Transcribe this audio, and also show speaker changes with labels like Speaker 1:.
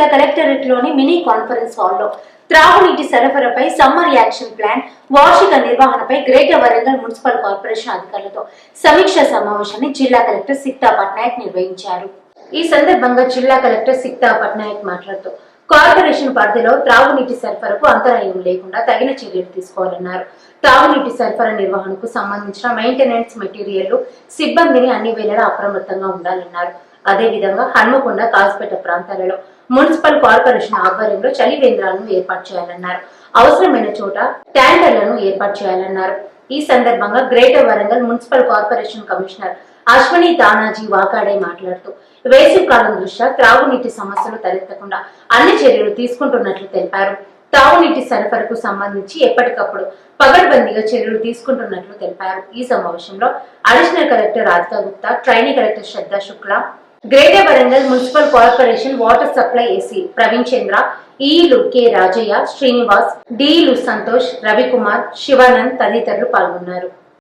Speaker 1: జిల్లా కలెక్టరేట్లోని mini conference హాల్లో త్రాగునీటి సరఫరాపై సమ్మర్ యాక్షన్ ప్లాన్ వార్షిక నిర్వహణపై గ్రేటర్ వరంగల్ మున్సిపల్ కార్పొరేషన్ అధికారులతో సమీక్ష సమావేశాన్ని జిల్లా కలెక్టర్ సిక్తా పట్నాయక్ నిర్వహించారు. ఈ సందర్భంగా జిల్లా కలెక్టర్ సిక్తా పట్నాయక్ మాట్లాడుతూ కార్పొరేషన్ పరిధిలో త్రాగునీటి సరఫరాకు అంతరాయం లేకుండా తగిన చర్యలు తీసుకోవాలన్నారు. త్రాగునీటి సరఫరా నిర్వహణకు సంబంధించిన మెయింటెనెన్స్ మెటీరియల్ సిబ్బందిని అన్ని వేళలా అప్రమత్తంగా ఉండాలన్నారు. అదేవిధంగా హన్మకొండ కాజ్పేట ప్రాంతాలలో మున్సిపల్ కార్పొరేషన్ ఆధ్వర్యంలో చలి కేంద్రాలను ఏర్పాటు చేయాలన్నారు. అవసరమైన చోట ట్యాంకర్లను ఏర్పాటు చేయాలన్నారు. ఈ సందర్భంగా greater Warangal municipal corporation commissioner Ashwini Tanaji Wakade మాట్లాడుతూ వేసవి కాలం దృష్ట్యా త్రాగునీటి సమస్యలు తలెత్తకుండా అన్ని చర్యలు తీసుకుంటున్నట్లు తెలిపారు. తాగునీటి సరఫరాకు సంబంధించి ఎప్పటికప్పుడు పగడ్బందీగా చర్యలు తీసుకుంటున్నట్లు తెలిపారు. ఈ సమావేశంలో additional collector Radhika Gupta trainee collector Shraddha Shukla greater Warangal municipal corporation water supply AC Praveen Chandra ఈలు కె రాజయ్య శ్రీనివాస్ డిలు సంతోష్ రవికుమార్ శివానంద్ తదితరులు పాల్గొన్నారు.